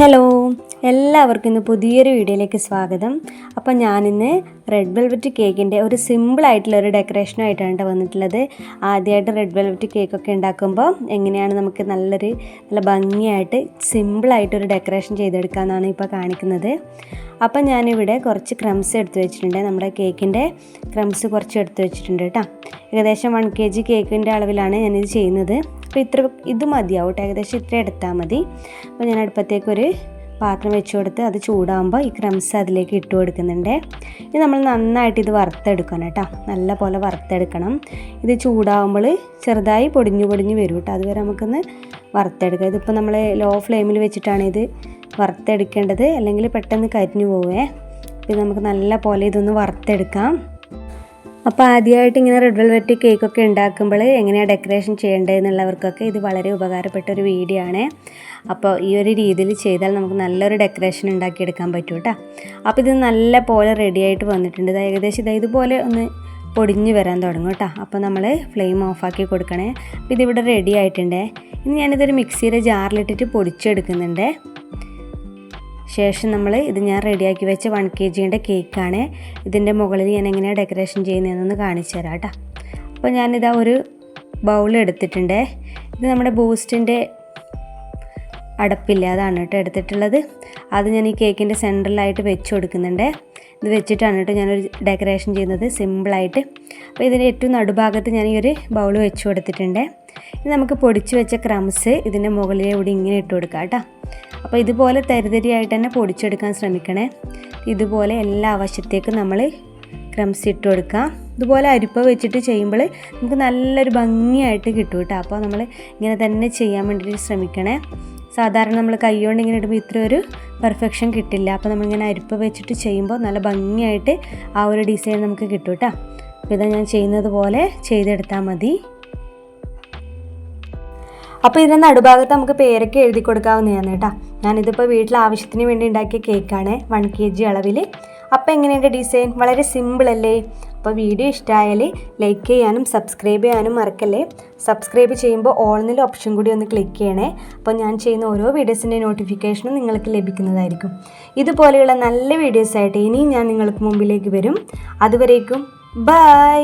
Hello എല്ലാവർക്കും ഇന്ന് പുതിയൊരു വീഡിയോയിലേക്ക് സ്വാഗതം. അപ്പോൾ ഞാനിന്ന് റെഡ് വെൽവെറ്റ് കേക്കിന്റെ ഒരു സിമ്പിളായിട്ടുള്ള ഒരു ഡെക്കറേഷനായിട്ടാണ് ട്ടോ വന്നിട്ടുള്ളത്. ആദ്യമായിട്ട് റെഡ് വെൽവെറ്റ് കേക്കൊക്കെ ഉണ്ടാക്കുമ്പോൾ എങ്ങനെയാണ് നമുക്ക് നല്ലൊരു നല്ല ഭംഗിയായിട്ട് സിമ്പിളായിട്ടൊരു ഡെക്കറേഷൻ ചെയ്തെടുക്കാമെന്നാണ് ഇപ്പോൾ കാണിക്കുന്നത്. അപ്പം ഞാനിവിടെ കുറച്ച് ക്രംസ് എടുത്ത് വെച്ചിട്ടുണ്ട്. നമ്മുടെ കേക്കിന്റെ ക്രംസ് കുറച്ച് എടുത്ത് വെച്ചിട്ടുണ്ട് കേട്ടോ ഏകദേശം വൺ കെ ജി കേക്കിന്റെ അളവിലാണ് ഞാനിത് ചെയ്യുന്നത്. അപ്പോൾ ഇത്ര ഇത് മതിയാവും ഏകദേശം ഇത്ര എടുത്താൽ മതി. അപ്പോൾ ഞാൻ അടുപ്പത്തേക്കൊരു പാത്രം വെച്ച് കൊടുത്ത് അത് ചൂടാകുമ്പോൾ ഈ ക്രംസ് അതിലേക്ക് ഇട്ട് കൊടുക്കുന്നുണ്ട്. ഇത് നമ്മൾ നന്നായിട്ട് ഇത് വറുത്തെടുക്കണം കേട്ടോ. നല്ല പോലെ വറുത്തെടുക്കണം. ഇത് ചൂടാകുമ്പോൾ ചെറുതായി പൊടിഞ്ഞു പൊടിഞ്ഞു വരും കേട്ടോ. അതുവരെ നമുക്കൊന്ന് വറുത്തെടുക്കാം. ഇതിപ്പോൾ നമ്മൾ ലോ ഫ്ലെയിമിൽ വെച്ചിട്ടാണ് ഇത് വറുത്തെടുക്കേണ്ടത്. അല്ലെങ്കിൽ പെട്ടെന്ന് കരിഞ്ഞു പോവേ. ഇത് നമുക്ക് നല്ല പോലെ ഇതൊന്ന് വറുത്തെടുക്കാം. അപ്പോൾ ആദ്യമായിട്ട് ഇങ്ങനെ റെഡ് വെൽവെറ്റ് കേക്കൊക്കെ ഉണ്ടാക്കുമ്പോൾ എങ്ങനെയാണ് ഡെക്കറേഷൻ ചെയ്യേണ്ടതെന്നുള്ളവർക്കൊക്കെ ഇത് വളരെ ഉപകാരപ്പെട്ട ഒരു വീഡിയോ ആണ്. അപ്പോൾ ഈ ഒരു രീതിയിൽ ചെയ്താൽ നമുക്ക് നല്ലൊരു ഡെക്കറേഷൻ ഉണ്ടാക്കിയെടുക്കാൻ പറ്റും കേട്ടോ അപ്പോൾ ഇത് നല്ല പോലെ റെഡി ആയിട്ട് വന്നിട്ടുണ്ട്. ഏകദേശം ഇത് ഇതുപോലെ ഒന്ന് പൊടിഞ്ഞു വരാൻ തുടങ്ങും കേട്ടോ അപ്പോൾ നമ്മൾ ഫ്ലെയിം ഓഫാക്കി കൊടുക്കണേ. അപ്പോൾ ഇതിവിടെ റെഡി ആയിട്ടുണ്ട്. ഇനി ഞാനിതൊരു മിക്സിയുടെ ജാറിലിട്ടിട്ട് പൊടിച്ചെടുക്കുന്നുണ്ട്. ശേഷം നമ്മൾ ഇത് ഞാൻ റെഡിയാക്കി വെച്ച വൺ കെ ജിന്റെ കേക്കാണ് ഇതിന്റെ മുകളിൽ ഞാൻ എങ്ങനെയാണ് ഡെക്കറേഷൻ ചെയ്യുന്നതെന്നൊന്ന് കാണിച്ചു തരാം കേട്ടോ അപ്പോൾ ഞാനിതാ ഒരു ബൗൾ എടുത്തിട്ടുണ്ട്. ഇത് നമ്മുടെ ബൂസ്റ്റിന്റെ അടപ്പില്ല അതാണ് കേട്ടോ എടുത്തിട്ടുള്ളത്. അത് ഞാൻ ഈ കേക്കിന്റെ സെന്ററിലായിട്ട് വെച്ച് കൊടുക്കുന്നുണ്ട്. ഇത് വെച്ചിട്ടാണ് കേട്ടോ ഞാനൊരു ഡെക്കറേഷൻ ചെയ്യുന്നത് സിമ്പിളായിട്ട് അപ്പോൾ ഇതിന്റെ ഏറ്റവും നടുഭാഗത്ത് ഞാൻ ഈ ഒരു ബൗൾ വെച്ച് കൊടുത്തിട്ടുണ്ട്. ഇനി നമുക്ക് പൊടിച്ച് വെച്ച ക്രംസ് ഇതിന്റെ മുകളിലൂടെ ഇങ്ങനെ ഇട്ട് കൊടുക്കാം കേട്ടോ അപ്പോൾ ഇതുപോലെ തരിതരിയായിട്ട് തന്നെ പൊടിച്ചെടുക്കാൻ ശ്രമിക്കണേ. ഇതുപോലെ എല്ലാ വശത്തേക്കും നമ്മൾ ക്രംസ് ഇട്ട് കൊടുക്കാം ഇതുപോലെ അരിപ്പ വെച്ചിട്ട് ചെയ്യുമ്പോൾ നമുക്ക് നല്ലൊരു ഭംഗിയായിട്ട് കിട്ടും കേട്ടോ. അപ്പോൾ നമ്മൾ ഇങ്ങനെ തന്നെ ചെയ്യാൻ വേണ്ടിയിട്ട് ശ്രമിക്കണേ. സാധാരണ നമ്മൾ കൈകൊണ്ട് ഇങ്ങനെ ഇടുമ്പോൾ ഇത്ര ഒരു പെർഫെക്ഷൻ കിട്ടില്ല. അപ്പോൾ നമ്മളിങ്ങനെ അരിപ്പ വെച്ചിട്ട് ചെയ്യുമ്പോൾ നല്ല ഭംഗിയായിട്ട് ആ ഒരു ഡിസൈൻ നമുക്ക് കിട്ടും കേട്ടോ. അപ്പോൾ ഇതാ ഞാൻ ചെയ്യുന്നത് പോലെ ചെയ്തെടുത്താൽ മതി. അപ്പോൾ ഇതിന്റെ നടുഭാഗത്ത് നമുക്ക് പേരൊക്കെ എഴുതി കൊടുക്കാവുന്നതാണ് കേട്ടോ. ഞാനിതിപ്പോൾ വീട്ടിൽ ആവശ്യത്തിന് വേണ്ടി ഉണ്ടാക്കിയ കേക്കാണ് വൺ കെ ജി അളവിൽ അപ്പോൾ എങ്ങനെയുണ്ട് ഡിസൈൻ വളരെ സിമ്പിൾ അല്ലേ? അപ്പോൾ വീഡിയോ ഇഷ്ടമായാൽ ലൈക്ക് ചെയ്യാനും സബ്സ്ക്രൈബ് ചെയ്യാനും മറക്കല്ലേ? സബ്സ്ക്രൈബ് ചെയ്യുമ്പോൾ ഓൾന്നിൽ ഓപ്ഷൻ കൂടി ഒന്ന് ക്ലിക്ക് ചെയ്യണേ. അപ്പോൾ ഞാൻ ചെയ്യുന്ന ഓരോ വീഡിയോസിന്റെ നോട്ടിഫിക്കേഷനും നിങ്ങൾക്ക് ലഭിക്കുന്നതായിരിക്കും. ഇതുപോലെയുള്ള നല്ല വീഡിയോസായിട്ട് ഇനിയും ഞാൻ നിങ്ങൾക്ക് മുമ്പിലേക്ക് വരും. അതുവരേക്കും ബൈ